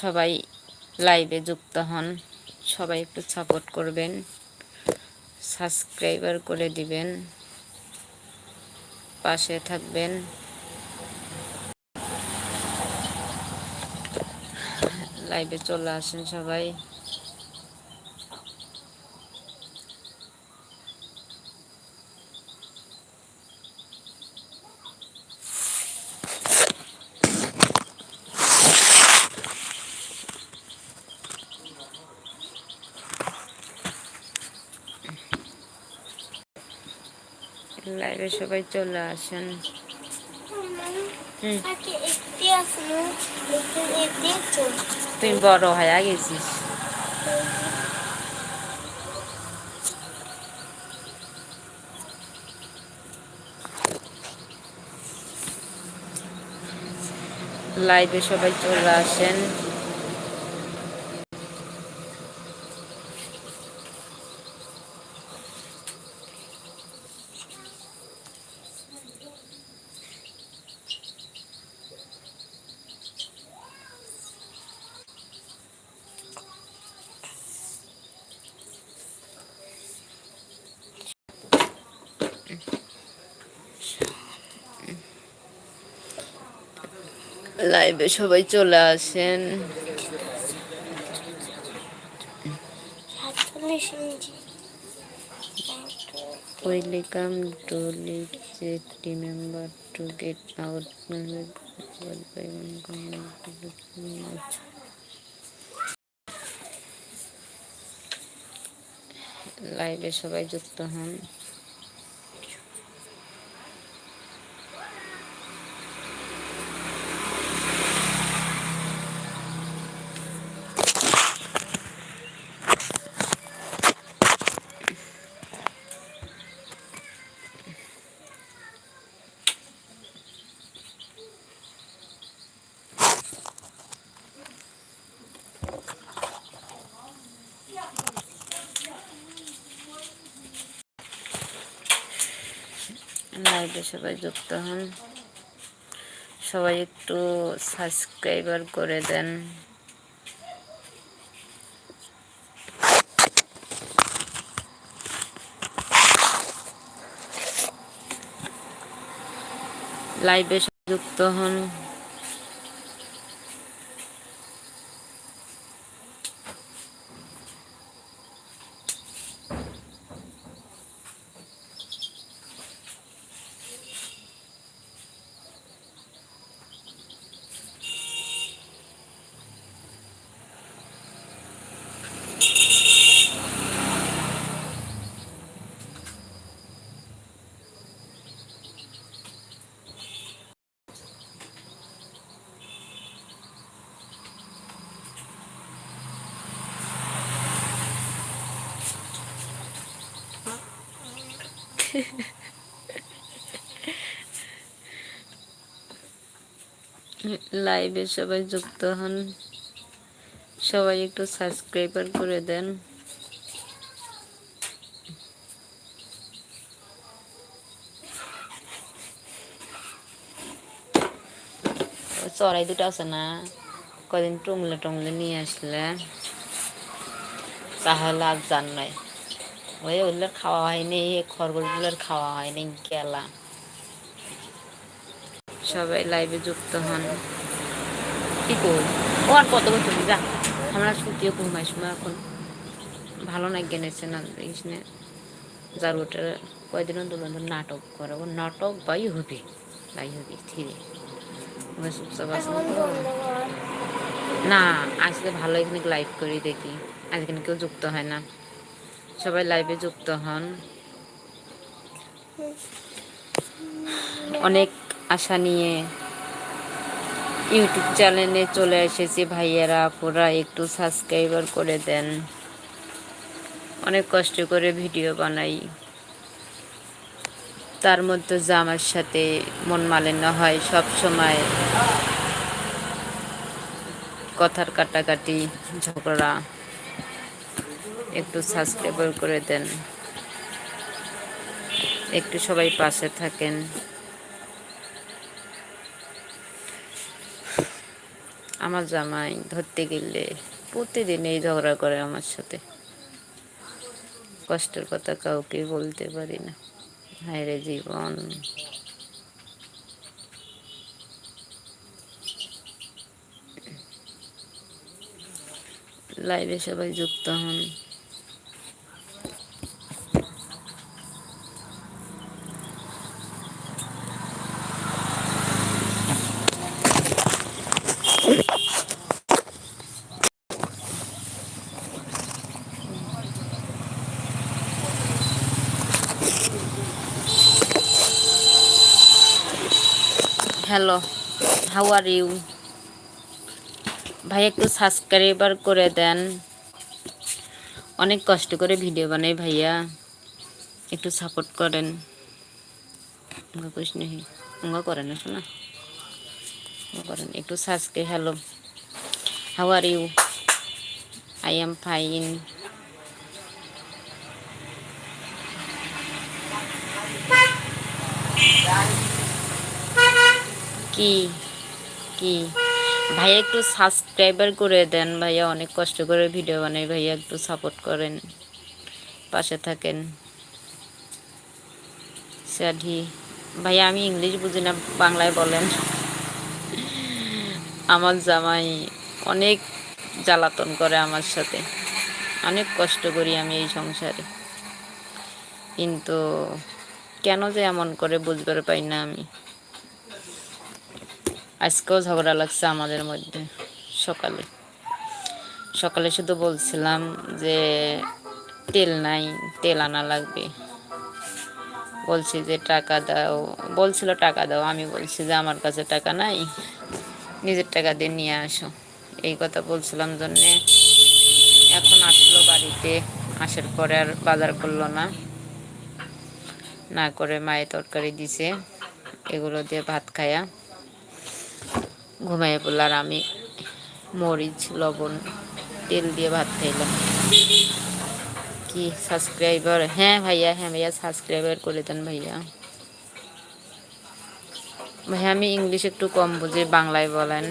সবাই লাইভে যুক্ত হন। সবাই একটু সাপোর্ট করবেন সাবস্ক্রাইবার করে দিবেন, পাশে থাকবেন। লাইভে চলে আসেন সবাই লাইভে সবাই চলে আসেন। তুই বড় হয়ে গেছিস। লাইভে সবাই চলে আসেন। লাইভে সবাই চলে আসেন। Welcome to lit remember to get out. লাইভে সবাই যুক্ত হন। লাইভে সবাই যুক্ত হন। সবাই একটু সাবস্ক্রাইবার করে দেন। লাইভে যুক্ত হন। লাইভে সবাই যুক্ত হন। সবাই একটু সাবস্ক্রাইবার করে দেন। চড়াই দুটো আছে না? কদিন টুমলে টুমলে নিয়ে আসলে। তাহলে আর জান নয় ওই ওগুলোর খাওয়া হয়নি, খরগোশগুলোর খাওয়া হয়নি গেলা সবাই লাইভে যুক্ত হন। কি কর ও আর কত বছর যা, আমরা শুকিয়ে ঘুমাই সময় এখন। ভালো না গেনেছে না দেখিস যার ওটা অন্তর অন্তর নাটক করে। ও নাটক বাই হবে বাই হবে ধীরে না, আজকে ভালো এখানে লাইভ করি দেখি। আজকে কেউ যুক্ত হয় না। সবাই লাইভে যুক্ত হন। অনেক আশা নিয়ে ইউটিউব চ্যানেলে চলে এসেছি ভাইয়েরা আপুরা একটু সাবস্ক্রাইবার করে দেন। অনেক কষ্ট করে ভিডিও বানাই। তার মধ্যে যে আমার সাথে মন মালিন্য হয়, সব সময় কথার কাটাকাটি, ঝগড়া। একটু সাবস্ক্রাইবার করে দেন। একটু সবাই পাশে থাকেন। আমার জামাই ধরতে গেলে প্রতিদিন এই ঝগড়া করে আমার সাথে। কষ্টের কথা কাউকে বলতে পারি না। হায় জীবন। লাইভে সবাই যুক্ত হন হ্যালো হাউ আর ইউ ভাই একটু সাবস্ক্রাইবার করে দেন। অনেক কষ্ট করে ভিডিও বানাই ভাইয়া। একটু সাপোর্ট করেন। নেই উঙ্গা করেন শোনা? করেন একটু subscribe hello how are you I am fine কি? কি? ভাইয়া একটু সাবস্ক্রাইবার করে দেন। ভাইয়া অনেক কষ্ট করে ভিডিও বানাই ভাইয়া একটু সাপোর্ট করেন। পাশে থাকেন। স্যাডি। ভাইয়া, আমি ইংলিশ বুঝি না, বাংলায় বলেন। আমার জামাই অনেক জ্বালাতন করে আমার সাথে। অনেক কষ্ট করি আমি এই সংসারে। কিন্তু কেন যে এমন করে বুঝবার পাই না আমি। আজকেও ঝগড়া লাগছে আমাদের মধ্যে, সকালে। সকালে শুধু বলছিলাম যে তেল নাই, তেল আনা লাগবে। বলছি যে টাকা দাও, বলছিল টাকা দাও, আমি বলছি যে আমার কাছে টাকা নাই, নিজের টাকা দিয়ে নিয়ে আসো। এই কথা বলছিলাম জন্যে এখন আসলো বাড়িতে, আসার পরে আর বাজার করল না। না করে মায়ের তরকারি দিছে, এগুলো দিয়ে ভাত খায়া। ঘুমাইয়ে পড়ল আর আমি মরিচ, লবণ, তেল দিয়ে ভাত খাইলাম। কি সাবস্ক্রাইবার হ্যাঁ ভাইয়া হ্যাঁ ভাইয়া সাবস্ক্রাইবার করে দেন ভাইয়া। ভাইয়া, আমি ইংলিশ একটু কম বুঝি, বাংলায় বলেন।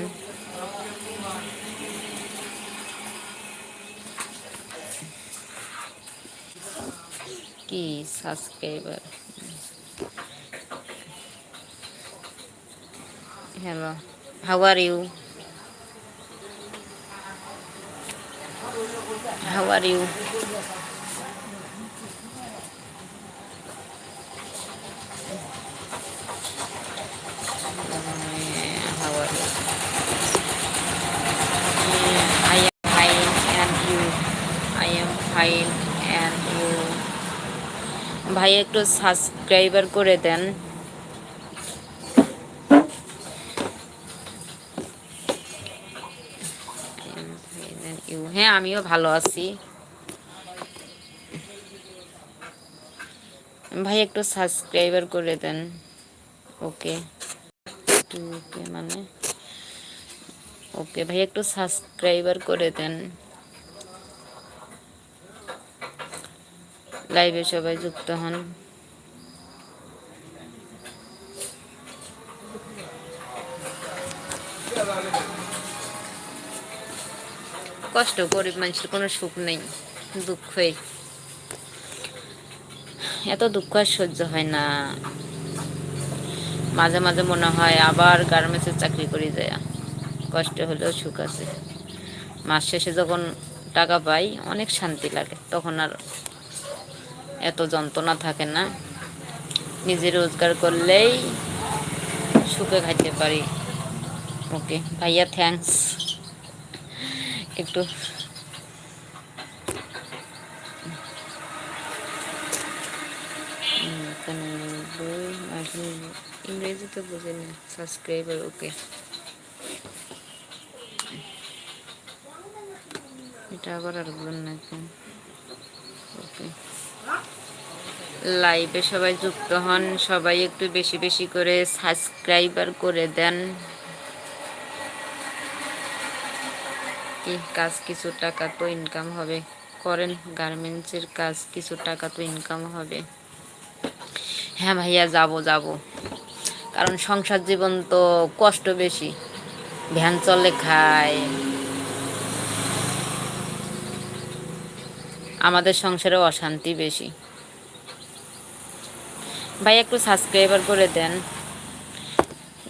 কি subscriber hello. How are you? I am fine and you? I am fine and you? ভাই একটু সাবস্ক্রাইবার করে দেন হ্যাঁ আমিও ভালো আছি। ভাই, একটু সাবস্ক্রাইবার করে দেন। ওকে। ওকে মানে? ওকে, ভাই, একটু সাবস্ক্রাইবার করে দেন। লাইভে সবাই যুক্ত হন। কষ্ট, গরিব মানুষের কোনো সুখ নেই, দুঃখই। এত দুঃখ আর সহ্য হয় না। মাঝে মাঝে মনে হয় আবার গার্মেন্টসের চাকরি করে যায়। কষ্ট হলেও সুখ আছে। মাস শেষে যখন টাকা পাই, অনেক শান্তি লাগে। তখন আর এত যন্ত্রণা থাকে না। নিজে রোজগার করলেই সুখে খাইতে পারি। ওকে, ভাইয়া থ্যাংকস একটু। ইংরেজি তো বুঝে না সাবস্ক্রাইবার ওকে এটা আবার আর বলুন না ওকে লাইভে সবাই যুক্ত হন, সবাই একটু বেশি বেশি করে সাবস্ক্রাইবার করে দেন। কি কাজ কিছু টাকা তো ইনকাম হবে। করেন গার্মেন্টসের কাজ কিছু টাকা তো ইনকাম হবে। হ্যাঁ ভাইয়া, যাব যাব। কারণ সংসার জীবন তো কষ্ট বেশি। ভ্যান চলে, খায়। আমাদের সংসারে অশান্তি বেশি। ভাই, একটু সাবস্ক্রাইবার করে দেন।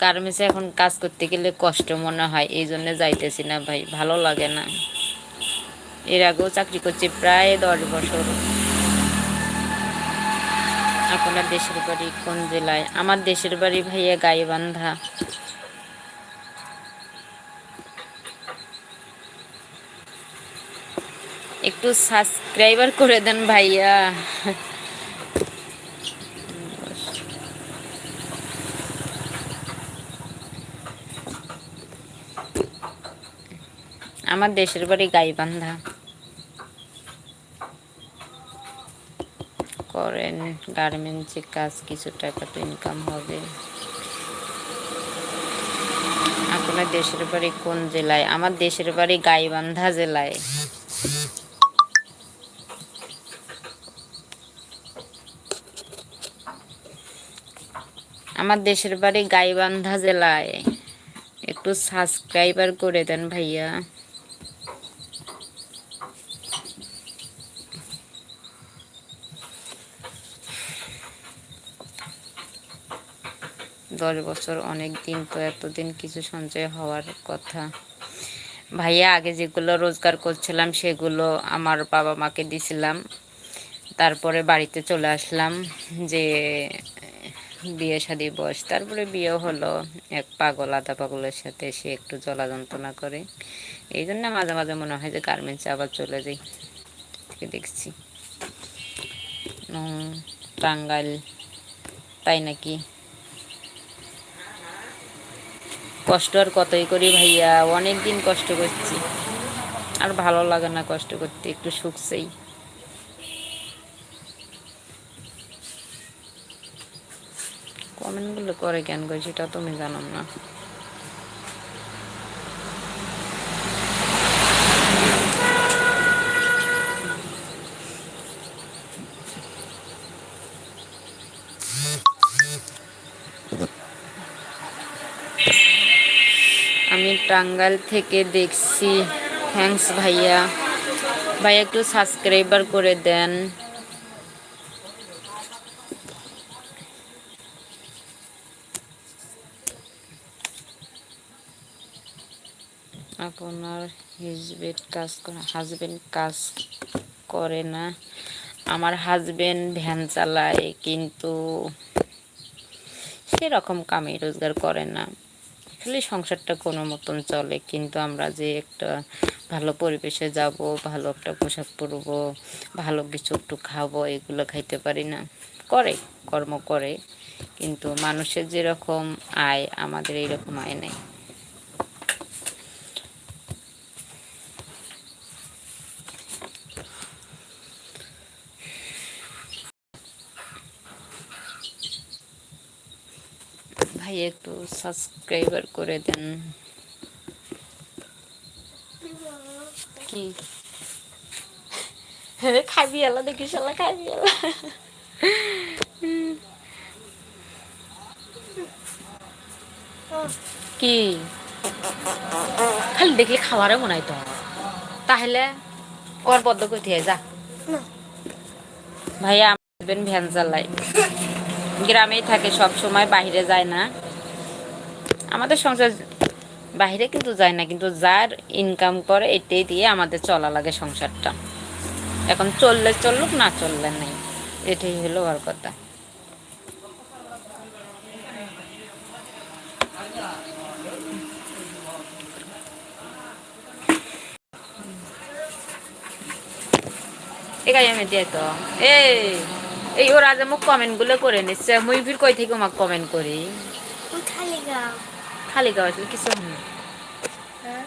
গার্মেন্টসে এখন কাজ করতে গেলে কষ্ট মনে হয়, এই জন্য যাইতেছি না ভাই, ভালো লাগে না। এর আগেও চাকরি করছি প্রায় দশ বছর। আপনার দেশের বাড়ি কোন জেলায়? আমার দেশের বাড়ি ভাইয়া গাইবান্ধা। একটু সাবস্ক্রাইবার করে দেন ভাইয়া। আমার দেশের বাড়ি গাইবান্ধা। করেন গার্মেন্টসে কাজ, কিছু টাকা তো ইনকাম হবে। আপনার দেশের বাড়ি কোন জেলায়? আমার দেশের বাড়ি গাইবান্ধা জেলায়। আমার দেশের বাড়ি গাইবান্ধা জেলায়। একটু সাবস্ক্রাইবার করে দেন ভাইয়া। দশ বছর অনেক দিন তো এতদিন কিছু সঞ্চয় হওয়ার কথা। ভাইয়া, আগে যেগুলো রোজগার করছিলাম সেগুলো আমার বাবা মাকে দিছিলাম। তারপরে বাড়িতে চলে আসলাম যে বিয়ে শাদি বয়স। তারপরে বিয়ে হলো, এক পাগল আধা পাগলের সাথে সে একটু জ্বলা যন্ত্রণা করে। এই জন্য মাঝে মাঝে মনে হয় যে গার্মেন্টসে আবার চলে যাই। দেখছি। টাঙ্গাইল, তাই নাকি? কষ্ট আর কতই করি ভাইয়া অনেক দিন কষ্ট করছি। আর ভালো লাগে না কষ্ট করতে, একটু সুখ চাই। কমেন্টগুলো করে কেন করে সেটা তুমি জানো না। আমি টাঙ্গাইল থেকে দেখছি। থ্যাঙ্কস ভাইয়া। ভাইয়া একটু সাবস্ক্রাইবার করে দেন। আপনার হাজবেন্ড কাজ হাজবেন্ড কাজ করে না। আমার হাজবেন্ড ভ্যান চালায়, কিন্তু সেরকম কামে রোজগার করে না। খালি সংসারটা কোনো মতন চলে, কিন্তু আমরা যে একটা ভালো পরিবেশে যাব, ভালো একটা পোশাক পরব, ভালো কিছু একটু খাব, এগুলো খাইতে পারি না। করে, কর্ম করে, কিন্তু মানুষের যেরকম আয়, আমাদের এইরকম আয় নেই। ভাই একটু সাবস্ক্রাইবার করে দেন। কি? খাবি এলা দেখিস এলা খাবি এলা কি? খালি দেখলে খাওয়ারে মনে হয় তো। তাহলে ওর বদ্ধ করতে যা। ভাইয়া আমার ভ্যান চালাই গ্রামেই থাকে সব সময় বাইরে যায় না। আমাদের সংসার বাহিরে কিন্তু যায় না, কিন্তু যার ইনকাম করে এটাই দিয়ে আমাদের চলা লাগে সংসারটা। এখন চললে চলুক, না চললে নেই। এটাই হলো ওর কথা। আমি এই ওরা যে মোক কমেন্টগুলো করে নিচ্ছে, মুই ফির কই থেকে আমাকে কমেন্ট করি? খালি গাওয়া আসলে কিছু হয় না হ্যাঁ?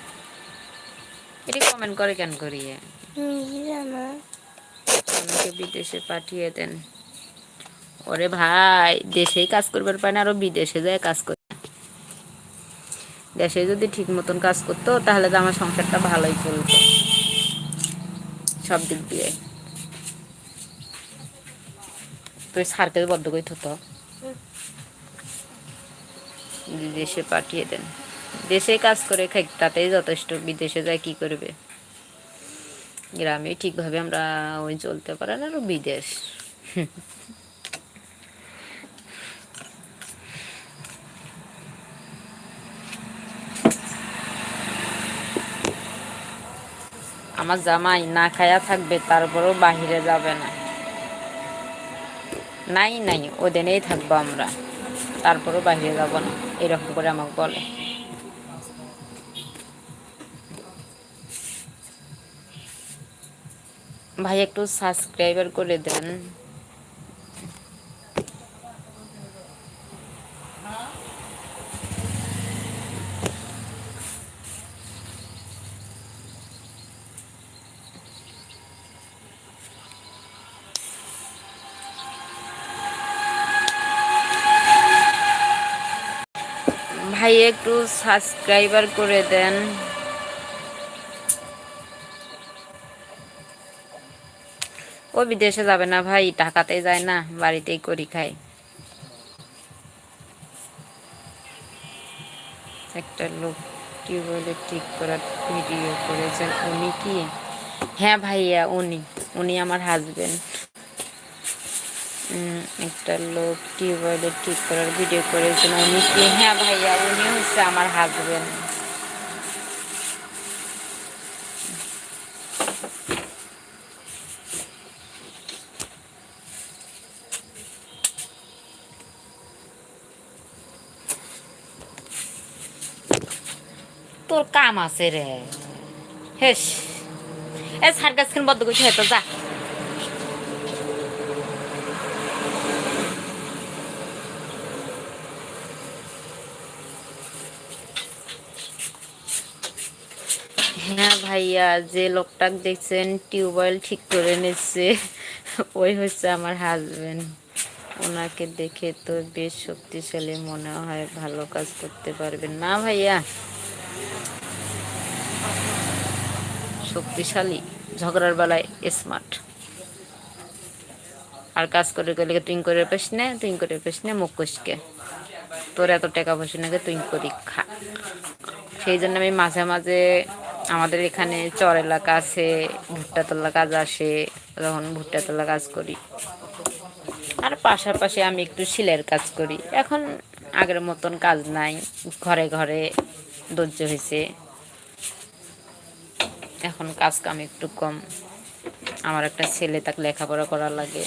এটি কমেন্ট করে কেন করি আমাকে বিদেশে পাঠিয়ে দেন। ওরে ভাই দেশেই কাজ করবার পায় না আরও বিদেশে যায় কাজ করে। দেশে যদি ঠিক মতন কাজ করতো তাহলে তো আমার সংসারটা ভালোই চলতো। সব দিক দিয়ে। তুই সারকে বদ্ধ করে থতো। বিদেশে পাঠিয়ে দেন। দেশে কাজ করে খাই, তাতেই যথেষ্ট। বিদেশে যায় কি করবে? গ্রামে ঠিকভাবে আমরা ওই চলতে পারে না আরও বিদেশ। আমার জামাই না খায়া থাকবে, তারপরেও বাহিরে যাবে না। নাই নাই, ওদিনেই থাকব আমরা। তারপরেও বাহিরে যাব না। এরকম করে আমাকে বলে। ভাই একটু সাবস্ক্রাইবার করে দেন ভাই একটু সাবস্ক্রাইবার করে দেন। ও বিদেশে যাবে না ভাই টাকাতে যায় না, বাড়িতেই করি খাই। একটা লোক টিউবওয়েলে ঠিক করার ভিডিও করেছেন, উনি কি? হ্যাঁ ভাইয়া, উনি উনি আমার হাজবেন্ড একটা লোক টিউবওয়েলে ঠিক করার ভিডিও করেছেন উনি কি হ্যাঁ ভাইয়া, উনি হচ্ছে আমার হাজবেন্ড তোর কাম আছে রে। হেস, এ সার্কাস খান বদ্ধ করছে হয়তো যা হ্যাঁ ভাইয়া যে লোকটাকে দেখছেন টিউবওয়েল ঠিক করে নিচ্ছে, ওই হচ্ছে আমার হাজব্যান্ড ওনাকে দেখে তো বেশ শক্তিশালী মনে হয়, ভালো কাজ করতে পারবেন। না ভাইয়া? শক্তিশালী, ঝগড়ার বেলায় স্মার্ট আর কাজ করে গেলে তুই করে পেস নে, তুই করে পেস নে মুখ কষকে তোর এত টাকা পয়সা নাকি তুই করি খা। সেই জন্য আমি মাঝে মাঝে আমাদের এখানে চর এলাকা আছে, ভুট্টা তোলা কাজ আসে, তখন ভুট্টা তোলা কাজ করি। আর পাশাপাশি আমি একটু শিলের কাজ করি। এখন আগের মতন কাজ নাই, ঘরে ঘরে ধৈর্য হয়েছে। এখন কাজ কাম একটু কম। আমার একটা ছেলে তাকে লেখাপড়া করা লাগে।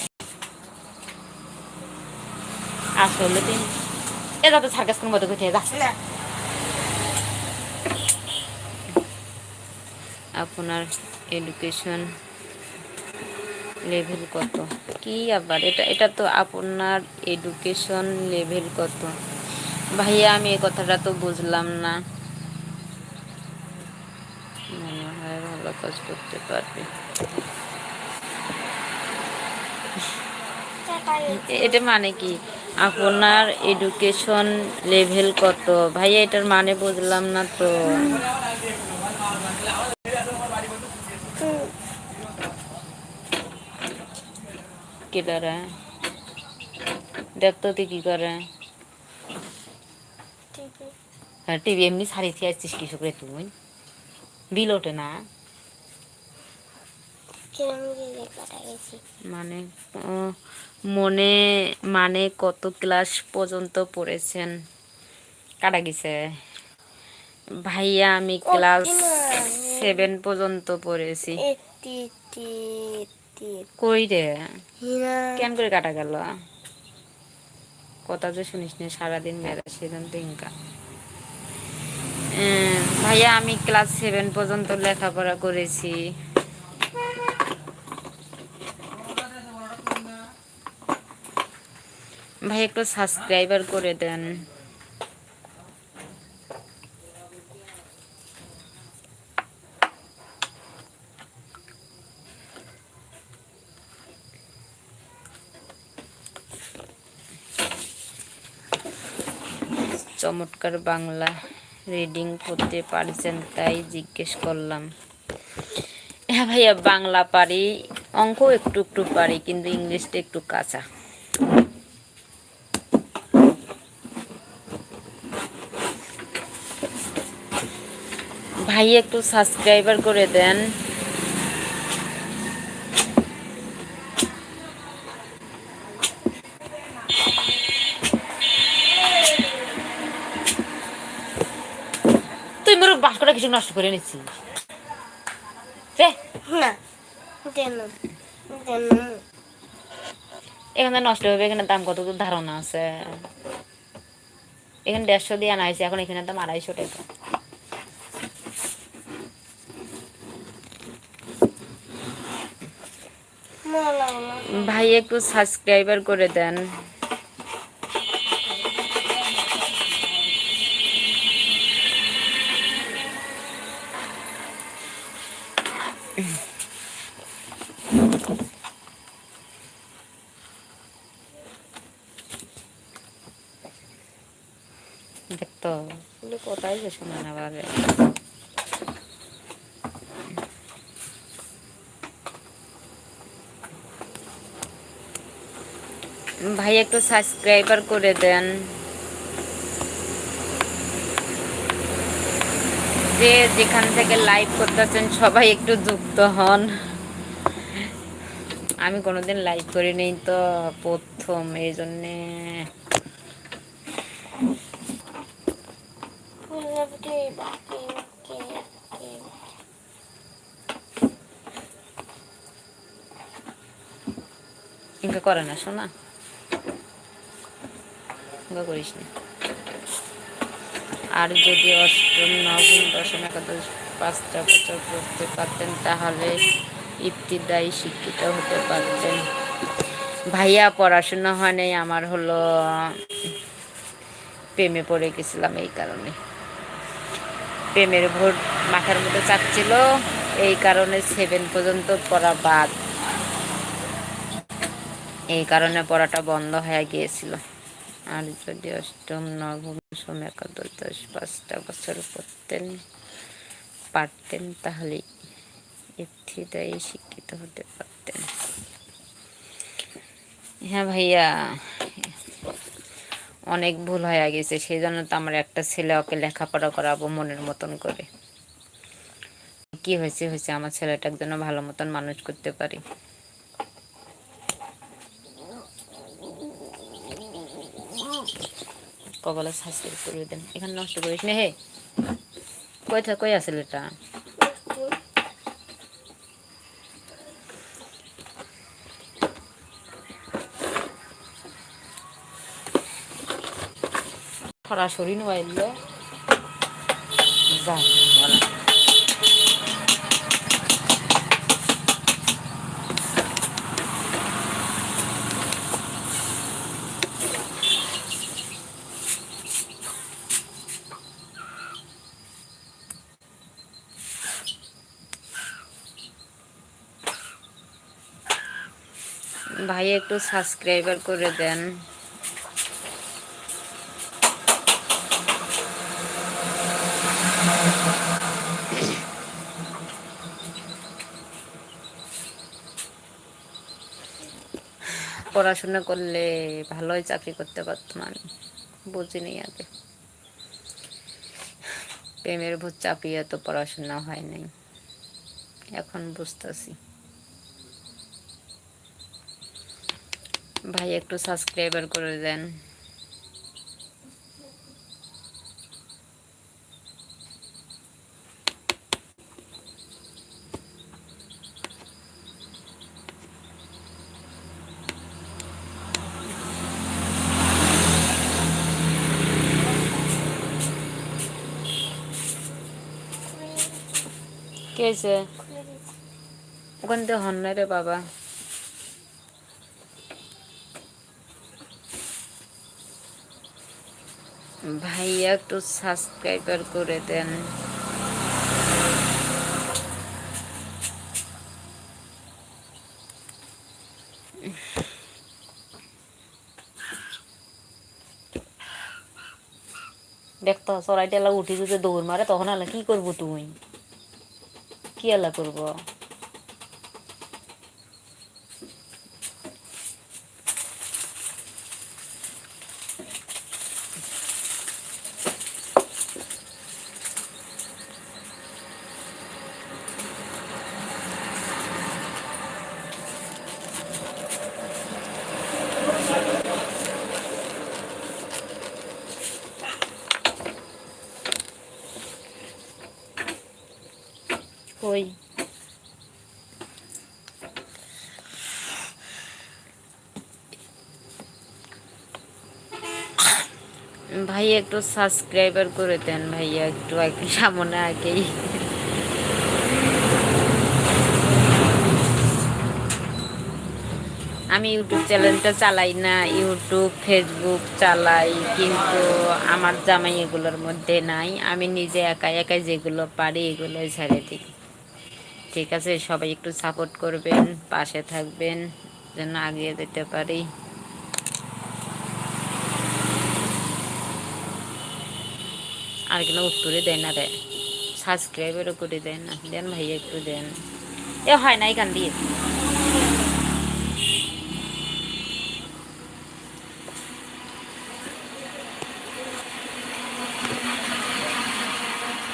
আসলে তুই এ যাতে সার্কাস কোন মতো কোথায় যা। আপনার এডুকেশন লেভেল কত? কি আবার? এটা এটা তো আপনার এডুকেশন লেভেল কত? ভাইয়া, আমি এই কথাটা তো বুঝলাম না। মনে হয় ভালো কাজ করতে পারবে। এটা মানে কি? আপনার এডুকেশন লেভেল কত? ভাইয়া, এটার মানে বুঝলাম না তো। কি করে? দেখতো কি করে? হ্যাঁ টিভি এমনি সারি থেকে আসছিস কিছু করে তুই? বিল ওঠে না? মানে মনে মানে কত ক্লাস পর্যন্ত পড়েছেন? কাটা গেছে? ভাইয়া আমি ক্লাস সেভেন পর্যন্ত পড়েছি। কই রে কেন করে কাটা গেল? কথা যে শুনিস না সারাদিন বেড়া সেদিন উম, ভাইয়া আমি ক্লাস সেভেন পর্যন্ত লেখাপড়া করেছি। ভাই একটু সাবস্ক্রাইবার করে দেন। চমৎকার বাংলা রিডিং করতে পারছেন, তাই জিজ্ঞেস করলাম। হ্যাঁ ভাইয়া, বাংলা পারি, অঙ্ক একটু একটু পারি, কিন্তু ইংলিশটা একটু কাঁচা। ভাই একটু সাবস্ক্রাইবার করে দেন তুই মোর বাসকটা কিছু নষ্ট করে নিচ্ছিস রে না দেন দেন এখানে নষ্ট হবে এখানে দাম কত ধারণা আছে এখানে দেড়শো দিয়ে আনা হয়েছে এখন এখানে দাম আড়াইশো টাকা ভাই একটু সাবস্ক্রাইবার করে দেন দেখতো বলে শোনা না ভাই, একটু সাবস্ক্রাইবার করে দেন। যে যেখান থেকে লাইভ করতেছেন, সবাই একটু যুক্ত হন। আমি কোনোদিন লাইভ করি নেই তো প্রথম, এই জন্যে। ইনকা করে না, শোনা ইনকা করিস না। আর যদি অষ্টম, নবম, দশম, একাদশ, পাঁচটা বছর পড়তে পারতেন, তাহলে ইবতিদায়ী শিক্ষিত হতে পারতেন। ভাইয়া পড়াশোনা হয় নাই, আমার হলো প্রেমে পড়ে গেছিলাম এই কারণে। প্রেমের ভোট মাথার মধ্যে চাপছিল। এই কারণে সেভেন পর্যন্ত পড়া বাদ। এই কারণে পড়াটা বন্ধ হয়ে গিয়েছিল। আর যদি অষ্টম, নবম দশম একাদশ, দশ, পাঁচটা বছর পড়তেন, পারতেন, তাহলে ইবতিদায়ী শিক্ষিত হতে পারতেন। হ্যাঁ ভাইয়া অনেক ভুল হয়ে গেছে সেই জন্য তো আমার একটা ছেলে ওকে লেখাপড়া করাবো মনের মতন করে। কি হয়েছে হয়েছে, আমার ছেলেটার জন্য ভালো মতন মানুষ করতে পারি। কবলে সাবস্ক্রাইব করে দেন। এখানে নষ্ট করিস না হে। কই কই আসলে এটা সরাসরি নোয়াইলে যা বলা। ভাই একটু সাবস্ক্রাইবার করে দেন। পড়াশোনা করলে ভালোই চাকরি করতে পারতাম আমি। বুঝিনি আগে। প্রেমের ভোর চাপিয়ে তো পড়াশোনা হয় নাই। এখন বুঝতেছি। ভাই একটু সাবস্ক্রাইবার করে দেন। হয়েছে। ওখান থেকে হন রে বাবা। ভাইয়া একটু সাবস্ক্রাইবার করে দেন। দেখতো, চড়াইতে এলা উঠি যদি দৌড় মারে, তখন আলা কি করব তুই? কি আলা করব কই ভাই, একটু সাবস্ক্রাইবার করে দেন ভাইয়া, একটু সামনে আগেই। আমি ইউটিউব চ্যানেলটা চালাই না ইউটিউব ফেসবুক চালাই, কিন্তু আমার জামাই এগুলোর মধ্যে নাই। আমি নিজে একা একাই যেগুলো পারি এগুলোই ছেড়ে দিই। ঠিক আছে, সবাই একটু সাপোর্ট করবেন, পাশে থাকবেন, যেন আগিয়ে যেতে পারি। আর কিনা উত্তরে দেয় না রে সাবস্ক্রাইবারও করে দেন দেন ভাইয়া একটু দেন। এ হয় না, এখান দিয়ে।